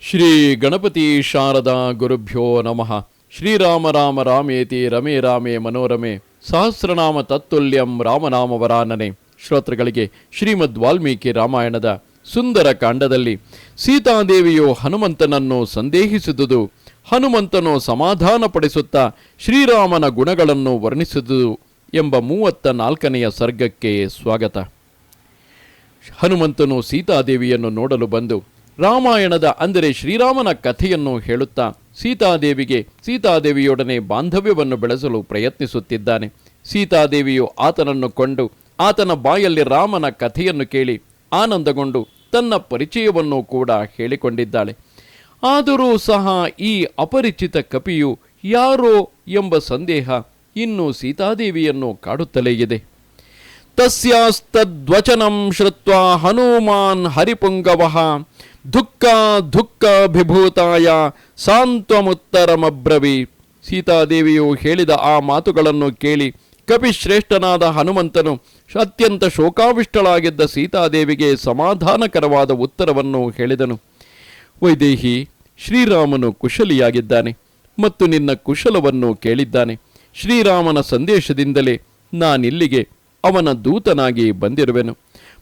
ಶ್ರೀ ಗಣಪತಿ ಶಾರದಾ ಗುರುಭ್ಯೋ ನಮಃ. ಶ್ರೀರಾಮ ರಾಮ ರಾಮೇತಿ ರಮೇ ರಾಮೇ ಮನೋರಮೆ. ಸಹಸ್ರನಾಮ ತತ್ತುಲ್ಯಂ ರಾಮನಾಮವರಾನನೆ. ಶ್ರೋತೃಗಳಿಗೆ ಶ್ರೀಮದ್ ವಾಲ್ಮೀಕಿ ರಾಮಾಯಣದ ಸುಂದರ ಕಾಂಡದಲ್ಲಿ ಸೀತಾದೇವಿಯು ಹನುಮಂತನನ್ನು ಸಂದೇಹಿಸಿದುದು. ಹನುಮಂತನು ಸಮಾಧಾನಪಡಿಸುತ್ತಾ ಶ್ರೀರಾಮನ ಗುಣಗಳನ್ನು ವರ್ಣಿಸಿದುದು ಎಂಬ ಮೂವತ್ತ ನಾಲ್ಕನೆಯ ಸರ್ಗಕ್ಕೆ ಸ್ವಾಗತ. ಹನುಮಂತನು ಸೀತಾದೇವಿಯನ್ನು ನೋಡಲು ಬಂದು ರಾಮಾಯಣದ ಅಂದರೆ ಶ್ರೀರಾಮನ ಕಥೆಯನ್ನು ಹೇಳುತ್ತಾ ಸೀತಾದೇವಿಗೆ ಸೀತಾದೇವಿಯೊಡನೆ ಬಾಂಧವ್ಯವನ್ನು ಬೆಳೆಸಲು ಪ್ರಯತ್ನಿಸುತ್ತಿದ್ದಾನೆ. ಸೀತಾದೇವಿಯು ಆತನನ್ನು ಕೊಂಡು ಆತನ ಬಾಯಲ್ಲಿ ರಾಮನ ಕಥೆಯನ್ನು ಕೇಳಿ ಆನಂದಗೊಂಡು ತನ್ನ ಪರಿಚಯವನ್ನು ಕೂಡ ಹೇಳಿಕೊಂಡಿದ್ದಾಳೆ. ಆದರೂ ಸಹ ಈ ಅಪರಿಚಿತ ಕಪಿಯು ಯಾರೋ ಎಂಬ ಸಂದೇಹ ಇನ್ನೂ ಸೀತಾದೇವಿಯನ್ನು ಕಾಡುತ್ತಲೇ ಇದೆ. ತಸ್ಯಾಸ್ತದ್ವಚನಂ ಶ್ರುತ್ವ ಹನುಮಾನ್ ಹರಿಪುಂಗವಃ ದುಃಖ ದುಃಖ ವಿಭೂತಾಯ ಸಾಂತ್ವಮುತ್ತರಮಬ್ರವಿ. ಸೀತಾದೇವಿಯು ಹೇಳಿದ ಆ ಮಾತುಗಳನ್ನು ಕೇಳಿ ಕಪಿಶ್ರೇಷ್ಠನಾದ ಹನುಮಂತನು ಅತ್ಯಂತ ಶೋಕಾವಿಷ್ಟಳಾಗಿದ್ದ ಸೀತಾದೇವಿಗೆ ಸಮಾಧಾನಕರವಾದ ಉತ್ತರವನ್ನು ಹೇಳಿದನು. ವೈದೇಹಿ, ಶ್ರೀರಾಮನು ಕುಶಲಿಯಾಗಿದ್ದಾನೆ ಮತ್ತು ನಿನ್ನ ಕುಶಲವನ್ನು ಕೇಳಿದ್ದಾನೆ. ಶ್ರೀರಾಮನ ಸಂದೇಶದಿಂದಲೇ ನಾನಿಲ್ಲಿಗೆ ಅವನ ದೂತನಾಗಿ ಬಂದಿರುವೆನು.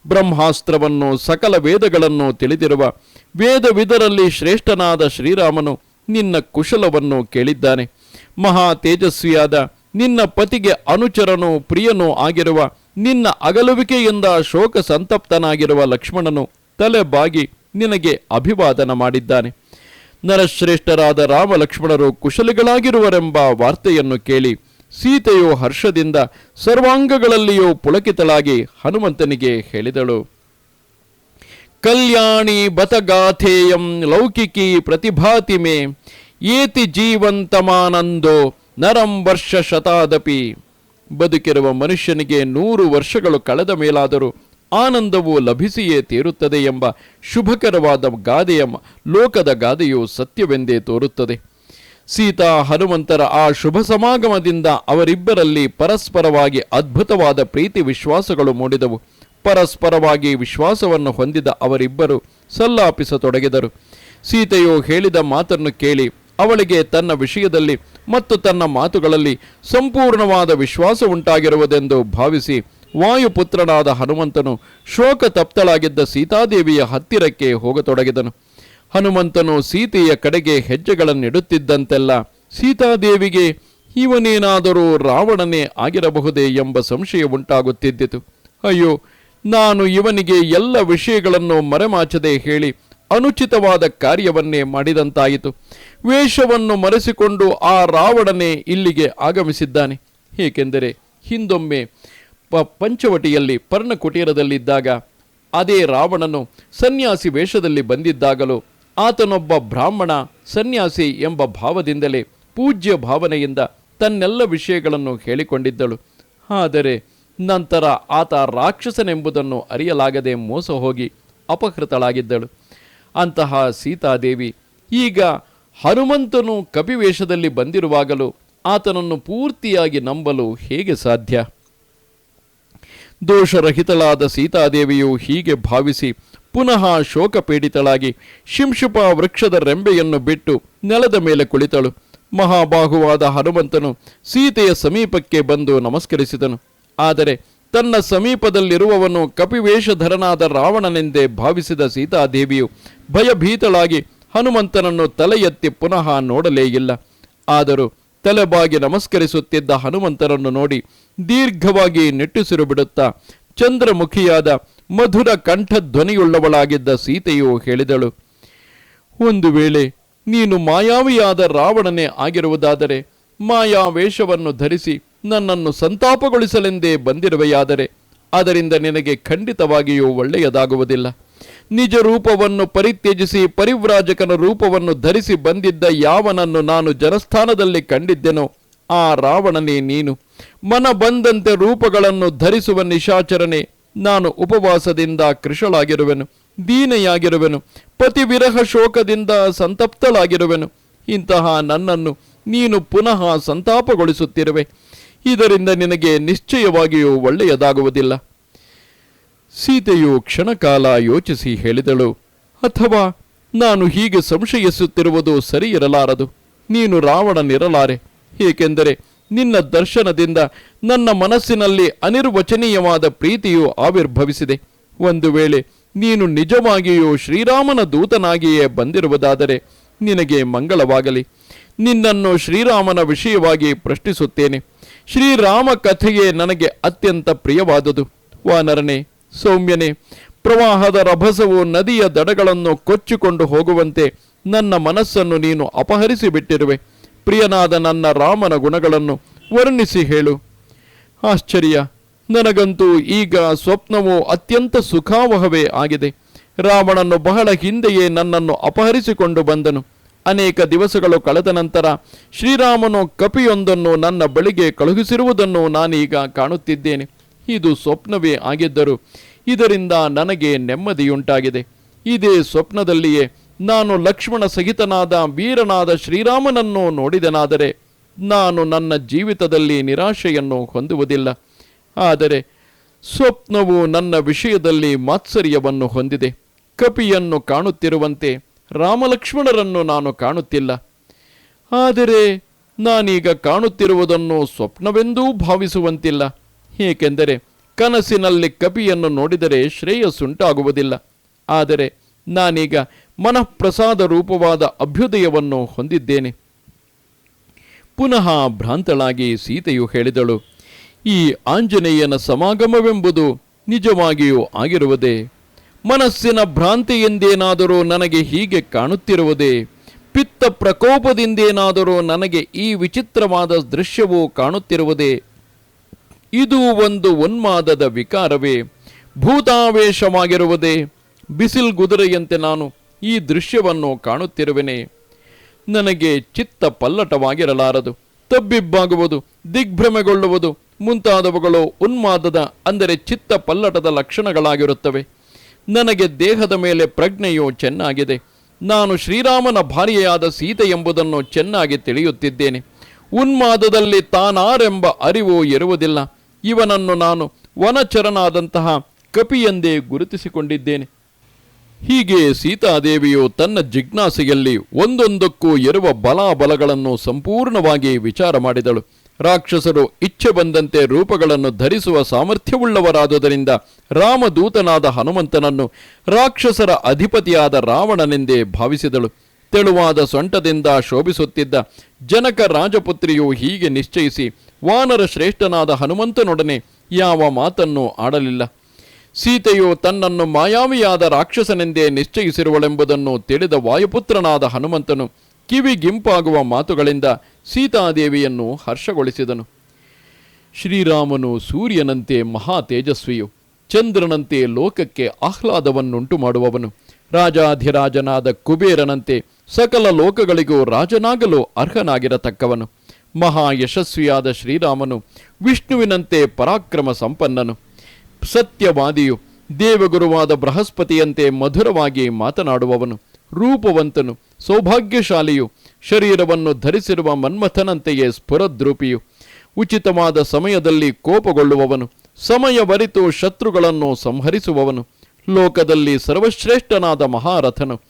ಬ್ರಹ್ಮಾಸ್ತ್ರವನ್ನು, ಸಕಲ ವೇದಗಳನ್ನು ತಿಳಿದಿರುವ ವೇದವಿದರಲ್ಲಿ ಶ್ರೇಷ್ಠನಾದ ಶ್ರೀರಾಮನು ನಿನ್ನ ಕುಶಲವನ್ನು ಕೇಳಿದ್ದಾನೆ. ಮಹಾ ತೇಜಸ್ವಿಯಾದ ನಿನ್ನ ಪತಿಗೆ ಅನುಚರನೂ ಪ್ರಿಯನೂ ಆಗಿರುವ ನಿನ್ನ ಅಗಲುವಿಕೆಯಿಂದ ಶೋಕ ಸಂತಪ್ತನಾಗಿರುವ ಲಕ್ಷ್ಮಣನು ತಲೆ ಬಾಗಿ ನಿನಗೆ ಅಭಿವಾದನ ಮಾಡಿದ್ದಾನೆ. ನರಶ್ರೇಷ್ಠರಾದ ರಾಮ ಲಕ್ಷ್ಮಣರು ಕುಶಲಿಗಳಾಗಿರುವರೆಂಬ ವಾರ್ತೆಯನ್ನು ಕೇಳಿ ಸೀತೆಯು ಹರ್ಷದಿಂದ ಸರ್ವಾಂಗಗಳಲ್ಲಿಯೂ ಪುಳಕಿತಳಾಗಿ ಹನುಮಂತನಿಗೆ ಹೇಳಿದಳು. ಕಲ್ಯಾಣಿ ಬತಗಾಥೇಯಂ ಲೌಕಿಕಿ ಪ್ರತಿಭಾತಿಮೆ ಏತಿ ಜೀವಂತಮಾನಂದೋ ನರಂ ವರ್ಷ ಶತಾದಪಿ. ಬದುಕಿರುವ ಮನುಷ್ಯನಿಗೆ ನೂರು ವರ್ಷಗಳು ಕಳೆದ ಮೇಲಾದರೂ ಆನಂದವು ಲಭಿಸಿಯೇ ತೀರುತ್ತದೆ ಎಂಬ ಶುಭಕರವಾದ ಗಾದೆಯ ಲೋಕದ ಗಾದೆಯು ಸತ್ಯವೆಂದೇ ತೋರುತ್ತದೆ. ಸೀತಾ ಹನುಮಂತರ ಆ ಶುಭ ಸಮಾಗಮದಿಂದ ಅವರಿಬ್ಬರಲ್ಲಿ ಪರಸ್ಪರವಾಗಿ ಅದ್ಭುತವಾದ ಪ್ರೀತಿ ವಿಶ್ವಾಸಗಳು ಮೂಡಿದವು. ಪರಸ್ಪರವಾಗಿ ವಿಶ್ವಾಸವನ್ನು ಹೊಂದಿದ ಅವರಿಬ್ಬರು ಸಲ್ಲಾಪಿಸತೊಡಗಿದರು. ಸೀತೆಯು ಹೇಳಿದ ಮಾತನ್ನು ಕೇಳಿ ಅವಳಿಗೆ ತನ್ನ ವಿಷಯದಲ್ಲಿ ಮತ್ತು ತನ್ನ ಮಾತುಗಳಲ್ಲಿ ಸಂಪೂರ್ಣವಾದ ವಿಶ್ವಾಸ ಉಂಟಾಗಿರುವುದೆಂದು ಭಾವಿಸಿ ವಾಯುಪುತ್ರನಾದ ಹನುಮಂತನು ಶೋಕ ತಪ್ತಳಾಗಿದ್ದ ಸೀತಾದೇವಿಯ ಹತ್ತಿರಕ್ಕೆ ಹೋಗತೊಡಗಿದನು. ಹನುಮಂತನು ಸೀತೆಯ ಕಡೆಗೆ ಹೆಜ್ಜೆಗಳನ್ನಿಡುತ್ತಿದ್ದಂತೆಲ್ಲ ಸೀತಾದೇವಿಗೆ ಇವನೇನಾದರೂ ರಾವಣನೇ ಆಗಿರಬಹುದೇ ಎಂಬ ಸಂಶಯ ಉಂಟಾಗುತ್ತಿದ್ದಿತು. ಅಯ್ಯೋ, ನಾನು ಇವನಿಗೆ ಎಲ್ಲ ವಿಷಯಗಳನ್ನು ಮರೆಮಾಚದೆ ಹೇಳಿ ಅನುಚಿತವಾದ ಕಾರ್ಯವನ್ನೇ ಮಾಡಿದಂತಾಯಿತು. ವೇಷವನ್ನು ಮರೆಸಿಕೊಂಡು ಆ ರಾವಣನೇ ಇಲ್ಲಿಗೆ ಆಗಮಿಸಿದ್ದಾನೆ. ಏಕೆಂದರೆ ಹಿಂದೊಮ್ಮೆ ಪ ಪಂಚವಟಿಯಲ್ಲಿ ಪರ್ಣಕುಟೀರದಲ್ಲಿದ್ದಾಗ ಅದೇ ರಾವಣನು ಸನ್ಯಾಸಿ ವೇಷದಲ್ಲಿ ಬಂದಿದ್ದಾಗಲೂ ಆತನೊಬ್ಬ ಬ್ರಾಹ್ಮಣ, ಸನ್ಯಾಸಿ ಎಂಬ ಭಾವದಿಂದಲೇ ಪೂಜ್ಯ ಭಾವನೆಯಿಂದ ತನ್ನೆಲ್ಲ ವಿಷಯಗಳನ್ನು ಹೇಳಿಕೊಂಡಿದ್ದಳು. ಆದರೆ ನಂತರ ಆತ ರಾಕ್ಷಸನೆಂಬುದನ್ನು ಅರಿಯಲಾಗದೆ ಮೋಸ ಹೋಗಿ ಅಪಹೃತಳಾಗಿದ್ದಳು. ಅಂತಹ ಸೀತಾದೇವಿ ಈಗ ಹನುಮಂತನು ಕಪಿವೇಷದಲ್ಲಿ ಬಂದಿರುವಾಗಲೂ ಆತನನ್ನು ಪೂರ್ತಿಯಾಗಿ ನಂಬಲು ಹೇಗೆ ಸಾಧ್ಯ? ದೋಷರಹಿತಳಾದ ಸೀತಾದೇವಿಯು ಹೀಗೆ ಭಾವಿಸಿ ಪುನಃ ಶೋಕಪೀಡಿತಳಾಗಿ ಶಿಂಶುಪ ವೃಕ್ಷದ ರೆಂಬೆಯನ್ನು ಬಿಟ್ಟು ನೆಲದ ಮೇಲೆ ಕುಳಿತಳು. ಮಹಾಬಾಹುವಾದ ಹನುಮಂತನು ಸೀತೆಯ ಸಮೀಪಕ್ಕೆ ಬಂದು ನಮಸ್ಕರಿಸಿದನು. ಆದರೆ ತನ್ನ ಸಮೀಪದಲ್ಲಿರುವವನು ಕಪಿವೇಷಧರನಾದ ರಾವಣನೆಂದೇ ಭಾವಿಸಿದ ಸೀತಾದೇವಿಯು ಭಯಭೀತಳಾಗಿ ಹನುಮಂತನನ್ನು ತಲೆ ಎತ್ತಿ ಪುನಃ ನೋಡಲೇ ಇಲ್ಲ. ಆದರೂ ತಲೆಬಾಗಿ ನಮಸ್ಕರಿಸುತ್ತಿದ್ದ ಹನುಮಂತನನ್ನು ನೋಡಿ ದೀರ್ಘವಾಗಿ ನಿಟ್ಟುಸಿರು ಬಿಡುತ್ತಾ ಚಂದ್ರಮುಖಿಯಾದ ಮಧುರ ಕಂಠಧ್ವನಿಯುಳ್ಳವಳಾಗಿದ್ದ ಸೀತೆಯು ಹೇಳಿದಳು, ಒಂದು ವೇಳೆ ನೀನು ಮಾಯಾವಿಯಾದ ರಾವಣನೇ ಆಗಿರುವುದಾದರೆ ಮಾಯಾ ವೇಷವನ್ನು ಧರಿಸಿ ನನ್ನನ್ನು ಸಂತಾಪಗೊಳಿಸಲೆಂದೇ ಬಂದಿರುವೆಯಾದರೆ, ಅದರಿಂದ ನಿನಗೆ ಖಂಡಿತವಾಗಿಯೂ ಒಳ್ಳೆಯದಾಗುವುದಿಲ್ಲ. ನಿಜ ರೂಪವನ್ನು ಪರಿತ್ಯಜಿಸಿ ಪರಿವ್ರಾಜಕನ ರೂಪವನ್ನು ಧರಿಸಿ ಬಂದಿದ್ದ ಯಾವನನ್ನು ನಾನು ಜನಸ್ಥಾನದಲ್ಲಿ ಕಂಡಿದ್ದೆನೋ, ಆ ರಾವಣನೇ ನೀನು. ಮನ ಬಂದಂತೆ ರೂಪಗಳನ್ನು ಧರಿಸುವ ನಿಶಾಚರನೆ ನಾನು ಉಪವಾಸದಿಂದ ಕೃಶಳಾಗಿರುವೆನು, ದೀನೆಯಾಗಿರುವೆನು, ಪತಿವಿರಹ ಶೋಕದಿಂದ ಸಂತಪ್ತಳಾಗಿರುವೆನು. ಇಂತಹ ನನ್ನನ್ನು ನೀನು ಪುನಃ ಸಂತಾಪಗೊಳಿಸುತ್ತಿರುವೆ. ಇದರಿಂದ ನಿನಗೆ ನಿಶ್ಚಯವಾಗಿಯೂ ಒಳ್ಳೆಯದಾಗುವುದಿಲ್ಲ. ಸೀತೆಯು ಕ್ಷಣಕಾಲ ಯೋಚಿಸಿ ಹೇಳಿದಳು, ಅಥವಾ ನಾನು ಹೀಗೆ ಸಂಶಯಿಸುತ್ತಿರುವುದು ಸರಿಯಿರಲಾರದು. ನೀನು ರಾವಣನಿರಲಾರೆ, ಏಕೆಂದರೆ ನಿನ್ನ ದರ್ಶನದಿಂದ ನನ್ನ ಮನಸ್ಸಿನಲ್ಲಿ ಅನಿರ್ವಚನೀಯವಾದ ಪ್ರೀತಿಯು ಆವಿರ್ಭವಿಸಿದೆ. ಒಂದು ವೇಳೆ ನೀನು ನಿಜವಾಗಿಯೂ ಶ್ರೀರಾಮನ ದೂತನಾಗಿಯೇ ಬಂದಿರುವುದಾದರೆ ನಿನಗೆ ಮಂಗಳವಾಗಲಿ. ನಿನ್ನನ್ನು ಶ್ರೀರಾಮನ ವಿಷಯವಾಗಿ ಪ್ರಶ್ನಿಸುತ್ತೇನೆ. ಶ್ರೀರಾಮ ಕಥೆಯೇ ನನಗೆ ಅತ್ಯಂತ ಪ್ರಿಯವಾದುದು. ವಾನರನೇ, ಸೌಮ್ಯನೇ, ಪ್ರವಾಹದ ರಭಸವು ನದಿಯ ದಡಗಳನ್ನು ಕೊಚ್ಚಿಕೊಂಡು ಹೋಗುವಂತೆ ನನ್ನ ಮನಸ್ಸನ್ನು ನೀನು ಅಪಹರಿಸಿ ಬಿಟ್ಟಿರುವೆ ಪ್ರಿಯನಾದ ನನ್ನ ರಾಮನ ಗುಣಗಳನ್ನು ವರ್ಣಿಸಿ ಹೇಳು. ಆಶ್ಚರ್ಯ, ನನಗಂತೂ ಈಗ ಸ್ವಪ್ನವು ಅತ್ಯಂತ ಸುಖಾವಹವೇ ಆಗಿದೆ. ರಾವಣನು ಬಹಳ ಹಿಂದೆಯೇ ನನ್ನನ್ನು ಅಪಹರಿಸಿಕೊಂಡು ಬಂದನು. ಅನೇಕ ದಿವಸಗಳು ಕಳೆದ ನಂತರ ಶ್ರೀರಾಮನು ಕಪಿಯೊಂದನ್ನು ನನ್ನ ಬಳಿಗೆ ಕಳುಹಿಸಿರುವುದನ್ನು ನಾನೀಗ ಕಾಣುತ್ತಿದ್ದೇನೆ. ಇದು ಸ್ವಪ್ನವೇ ಆಗಿದ್ದರು ಇದರಿಂದ ನನಗೆ ನೆಮ್ಮದಿಯುಂಟಾಗಿದೆ. ಇದೇ ಸ್ವಪ್ನದಲ್ಲಿಯೇ ನಾನು ಲಕ್ಷ್ಮಣ ಸಹಿತನಾದ ವೀರನಾದ ಶ್ರೀರಾಮನನ್ನು ನೋಡಿದನಾದರೆ ನಾನು ನನ್ನ ಜೀವಿತದಲ್ಲಿ ನಿರಾಶೆಯನ್ನು ಹೊಂದುವುದಿಲ್ಲ. ಆದರೆ ಸ್ವಪ್ನವು ನನ್ನ ವಿಷಯದಲ್ಲಿ ಮಾತ್ಸರ್ಯವನ್ನು ಹೊಂದಿದೆ. ಕಪಿಯನ್ನು ಕಾಣುತ್ತಿರುವಂತೆ ರಾಮಲಕ್ಷ್ಮಣರನ್ನು ನಾನು ಕಾಣುತ್ತಿಲ್ಲ. ಆದರೆ ನಾನೀಗ ಕಾಣುತ್ತಿರುವುದನ್ನು ಸ್ವಪ್ನವೆಂದೂ ಭಾವಿಸುವಂತಿಲ್ಲ. ಏಕೆಂದರೆ ಕನಸಿನಲ್ಲಿ ಕಪಿಯನ್ನು ನೋಡಿದರೆ ಶ್ರೇಯಸ್ಸುಂಟಾಗುವುದಿಲ್ಲ. ಆದರೆ ನಾನೀಗ ಮನಃಪ್ರಸಾದ ರೂಪವಾದ ಅಭ್ಯುದಯವನ್ನು ಹೊಂದಿದ್ದೇನೆ. ಪುನಃ ಭ್ರಾಂತಳಾಗಿ ಸೀತೆಯು ಹೇಳಿದಳು, ಈ ಆಂಜನೇಯನ ಸಮಾಗಮವೆಂಬುದು ನಿಜವಾಗಿಯೂ ಆಗಿರುವುದೇ? ಮನಸ್ಸಿನ ಭ್ರಾಂತಿಯಿಂದೇನಾದರೂ ನನಗೆ ಹೀಗೆ ಕಾಣುತ್ತಿರುವುದೇ? ಪಿತ್ತ ಪ್ರಕೋಪದಿಂದೇನಾದರೂ ನನಗೆ ಈ ವಿಚಿತ್ರವಾದ ದೃಶ್ಯವು ಕಾಣುತ್ತಿರುವುದೇ? ಇದು ಒಂದು ಉನ್ಮಾದದ ವಿಕಾರವೇ? ಭೂತಾವೇಶವಾಗಿರುವುದೇ? ಬಿಸಿಲ್ ಗುದುರೆಯಂತೆ ನಾನು ಈ ದೃಶ್ಯವನ್ನು ಕಾಣುತ್ತಿರುವೆನೆ. ನನಗೆ ಚಿತ್ತ ಪಲ್ಲಟವಾಗಿರಲಾರದು. ತಬ್ಬಿಬ್ಬಾಗುವುದು, ದಿಗ್ಭ್ರಮೆಗೊಳ್ಳುವುದು, ಮುಂತಾದವುಗಳು ಉನ್ಮಾದದ, ಅಂದರೆ ಚಿತ್ತ ಪಲ್ಲಟದ ಲಕ್ಷಣಗಳಾಗಿರುತ್ತವೆ. ನನಗೆ ದೇಹದ ಮೇಲೆ ಪ್ರಜ್ಞೆಯು ಚೆನ್ನಾಗಿದೆ. ನಾನು ಶ್ರೀರಾಮನ ಭಾರ್ಯೆಯಾದ ಸೀತೆ ಎಂಬುದನ್ನು ಚೆನ್ನಾಗಿ ತಿಳಿಯುತ್ತಿದ್ದೇನೆ. ಉನ್ಮಾದದಲ್ಲಿ ತಾನಾರೆಂಬ ಅರಿವು ಇರುವುದಿಲ್ಲ. ಇವನನ್ನು ನಾನು ವನಚರನಾದಂತಹ ಕಪಿಯೆಂದೇ ಗುರುತಿಸಿಕೊಂಡಿದ್ದೇನೆ. ಹೀಗೆ ಸೀತಾದೇವಿಯು ತನ್ನ ಜಿಜ್ಞಾಸೆಯಲ್ಲಿ ಒಂದೊಂದಕ್ಕೂ ಇರುವ ಬಲಾಬಲಗಳನ್ನು ಸಂಪೂರ್ಣವಾಗಿ ವಿಚಾರ ಮಾಡಿದಳು. ರಾಕ್ಷಸರು ಇಚ್ಛೆ ಬಂದಂತೆ ರೂಪಗಳನ್ನು ಧರಿಸುವ ಸಾಮರ್ಥ್ಯವುಳ್ಳವರಾದುದರಿಂದ ರಾಮದೂತನಾದ ಹನುಮಂತನನ್ನು ರಾಕ್ಷಸರ ಅಧಿಪತಿಯಾದ ರಾವಣನೆಂದೇ ಭಾವಿಸಿದಳು. ತೆಳುವಾದ ಸೊಂಟದಿಂದ ಶೋಭಿಸುತ್ತಿದ್ದ ಜನಕ ರಾಜಪುತ್ರಿಯು ಹೀಗೆ ನಿಶ್ಚಯಿಸಿ, ವಾನರ ಶ್ರೇಷ್ಠನಾದ ಹನುಮಂತನೊಡನೆ ಯಾವ ಮಾತನ್ನು ಆಡಲಿಲ್ಲ. ಸೀತೆಯು ತನ್ನನ್ನು ಮಾಯಾವಿಯಾದ ರಾಕ್ಷಸನೆಂದೇ ನಿಶ್ಚಯಿಸಿರುವಳೆಂಬುದನ್ನು ತಿಳಿದ ವಾಯುಪುತ್ರನಾದ ಹನುಮಂತನು ಕಿವಿಗಿಂಪಾಗುವ ಮಾತುಗಳಿಂದ ಸೀತಾದೇವಿಯನ್ನು ಹರ್ಷಗೊಳಿಸಿದನು. ಶ್ರೀರಾಮನು ಸೂರ್ಯನಂತೆ ಮಹಾ ತೇಜಸ್ವಿಯು ಚಂದ್ರನಂತೆ ಲೋಕಕ್ಕೆ ಆಹ್ಲಾದವನ್ನುಂಟು ಮಾಡುವವನು. ರಾಜಾಧಿರಾಜನಾದ ಕುಬೇರನಂತೆ ಸಕಲ ಲೋಕಗಳಿಗೂ ರಾಜನಾಗಲು ಅರ್ಹನಾಗಿರತಕ್ಕವನು. ಮಹಾ ಯಶಸ್ವಿಯಾದ ಶ್ರೀರಾಮನು ವಿಷ್ಣುವಿನಂತೆ ಪರಾಕ್ರಮ ಸಂಪನ್ನನು. ಸತ್ಯವಾದಿಯು ದೇವಗುರುವಾದ ಬೃಹಸ್ಪತಿಯಂತೆ ಮಧುರವಾಗಿ ಮಾತನಾಡುವವನು, ರೂಪವಂತನು, ಸೌಭಾಗ್ಯಶಾಲಿಯು, ಶರೀರವನ್ನು ಧರಿಸಿರುವ ಮನ್ಮಥನಂತೆಯೇ ಸ್ಫುರದ್ರೂಪಿಯು, ಉಚಿತವಾದ ಸಮಯದಲ್ಲಿ ಕೋಪಗೊಳ್ಳುವವನು ಸಮಯವರಿತು ಶತ್ರುಗಳನ್ನು ಸಂಹರಿಸುವವನು, ಲೋಕದಲ್ಲಿ ಸರ್ವಶ್ರೇಷ್ಠನಾದ ಮಹಾರಥನು,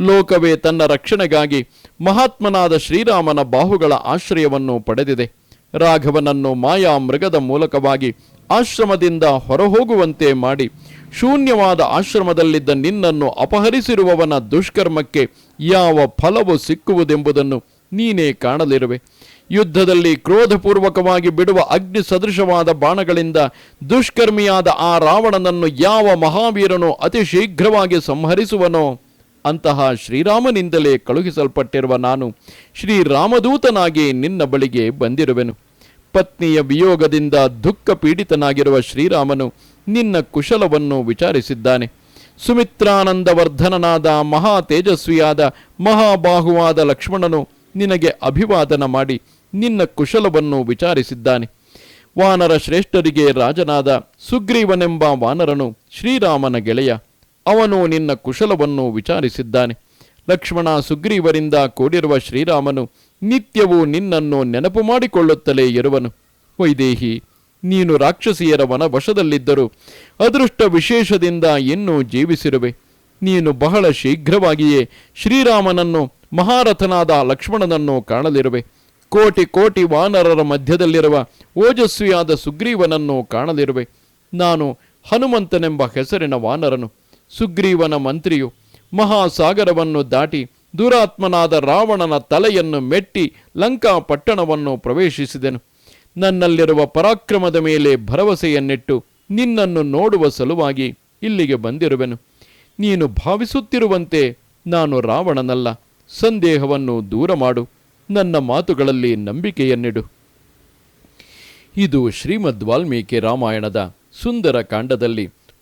ಲೋಕವೇ ತನ್ನ ರಕ್ಷಣೆಗಾಗಿ ಮಹಾತ್ಮನಾದ ಶ್ರೀರಾಮನ ಬಾಹುಗಳ ಆಶ್ರಯವನ್ನು ಪಡೆದಿದೆ. ರಾಘವನನ್ನು ಮಾಯಾ ಮೃಗದ ಮೂಲಕವಾಗಿ ಆಶ್ರಮದಿಂದ ಹೊರಹೋಗುವಂತೆ ಮಾಡಿ ಶೂನ್ಯವಾದ ಆಶ್ರಮದಲ್ಲಿದ್ದ ನಿನ್ನನ್ನು ಅಪಹರಿಸಿರುವವನ ದುಷ್ಕರ್ಮಕ್ಕೆ ಯಾವ ಫಲವು ಸಿಕ್ಕುವುದೆಂಬುದನ್ನು ನೀನೇ ಕಾಣಲಿರುವೆ. ಯುದ್ಧದಲ್ಲಿ ಕ್ರೋಧಪೂರ್ವಕವಾಗಿ ಬಿಡುವ ಅಗ್ನಿ ಸದೃಶವಾದ ಬಾಣಗಳಿಂದ ದುಷ್ಕರ್ಮಿಯಾದ ಆ ರಾವಣನನ್ನು ಯಾವ ಮಹಾವೀರನು ಅತಿ ಶೀಘ್ರವಾಗಿ ಸಂಹರಿಸುವನೋ? ಅಂತಹ ಶ್ರೀರಾಮನಿಂದಲೇ ಕಳುಹಿಸಲ್ಪಟ್ಟಿರುವ ನಾನು ಶ್ರೀರಾಮದೂತನಾಗಿ ನಿನ್ನ ಬಳಿಗೆ ಬಂದಿರುವೆನು. ಪತ್ನಿಯ ವಿಯೋಗದಿಂದ ದುಃಖ ಪೀಡಿತನಾಗಿರುವ ಶ್ರೀರಾಮನು ನಿನ್ನ ಕುಶಲವನ್ನು ವಿಚಾರಿಸಿದ್ದಾನೆ. ಸುಮಿತ್ರಾನಂದವರ್ಧನನಾದ ಮಹಾ ತೇಜಸ್ವಿಯಾದ ಮಹಾಬಾಹುವಾದ ಲಕ್ಷ್ಮಣನು ನಿನಗೆ ಅಭಿವಾದನ ಮಾಡಿ ನಿನ್ನ ಕುಶಲವನ್ನು ವಿಚಾರಿಸಿದ್ದಾನೆ. ವಾನರ ಶ್ರೇಷ್ಠರಿಗೆ ರಾಜನಾದ ಸುಗ್ರೀವನೆಂಬ ವಾನರನು ಶ್ರೀರಾಮನ ಗೆಳೆಯ. ಅವನು ನಿನ್ನ ಕುಶಲವನ್ನು ವಿಚಾರಿಸಿದ್ದಾನೆ. ಲಕ್ಷ್ಮಣ ಸುಗ್ರೀವರಿಂದ ಕೂಡಿರುವ ಶ್ರೀರಾಮನು ನಿತ್ಯವೂ ನಿನ್ನನ್ನು ನೆನಪು ಮಾಡಿಕೊಳ್ಳುತ್ತಲೇ ಇರುವನು. ವೈದೇಹಿ, ನೀನು ರಾಕ್ಷಸಿಯರ ವನವಶದಲ್ಲಿದ್ದರೂ ಅದೃಷ್ಟ ವಿಶೇಷದಿಂದ ಇನ್ನೂ ಜೀವಿಸಿರುವೆ. ನೀನು ಬಹಳ ಶೀಘ್ರವಾಗಿಯೇ ಶ್ರೀರಾಮನನ್ನು, ಮಹಾರಥನಾದ ಲಕ್ಷ್ಮಣನನ್ನು ಕಾಣಲಿರುವೆ. ಕೋಟಿ ಕೋಟಿ ವಾನರರ ಮಧ್ಯದಲ್ಲಿರುವ ಓಜಸ್ವಿಯಾದ ಸುಗ್ರೀವನನ್ನು ಕಾಣಲಿರುವೆ. ನಾನು ಹನುಮಂತನೆಂಬ ಹೆಸರಿನ ವಾನರನು. ಸುಗ್ರೀವನ ಮಂತ್ರಿಯು ಮಹಾಸಾಗರವನ್ನು ದಾಟಿ ದುರಾತ್ಮನಾದ ರಾವಣನ ತಲೆಯನ್ನು ಮೆಟ್ಟಿ ಲಂಕಾ ಪಟ್ಟಣವನ್ನು ಪ್ರವೇಶಿಸಿದೆನು. ನನ್ನಲ್ಲಿರುವ ಪರಾಕ್ರಮದ ಮೇಲೆ ಭರವಸೆಯನ್ನಿಟ್ಟು ನಿನ್ನನ್ನು ನೋಡುವ ಸಲುವಾಗಿ ಇಲ್ಲಿಗೆ ಬಂದಿರುವೆನು. ನೀನು ಭಾವಿಸುತ್ತಿರುವಂತೆ ನಾನು ರಾವಣನಲ್ಲ. ಸಂದೇಹವನ್ನು ದೂರ ಮಾಡು. ನನ್ನ ಮಾತುಗಳಲ್ಲಿ ನಂಬಿಕೆಯನ್ನಿಡು. ಇದು ಶ್ರೀಮದ್ ವಾಲ್ಮೀಕಿ ರಾಮಾಯಣದ ಸುಂದರ ಕಾಂಡದಲ್ಲಿ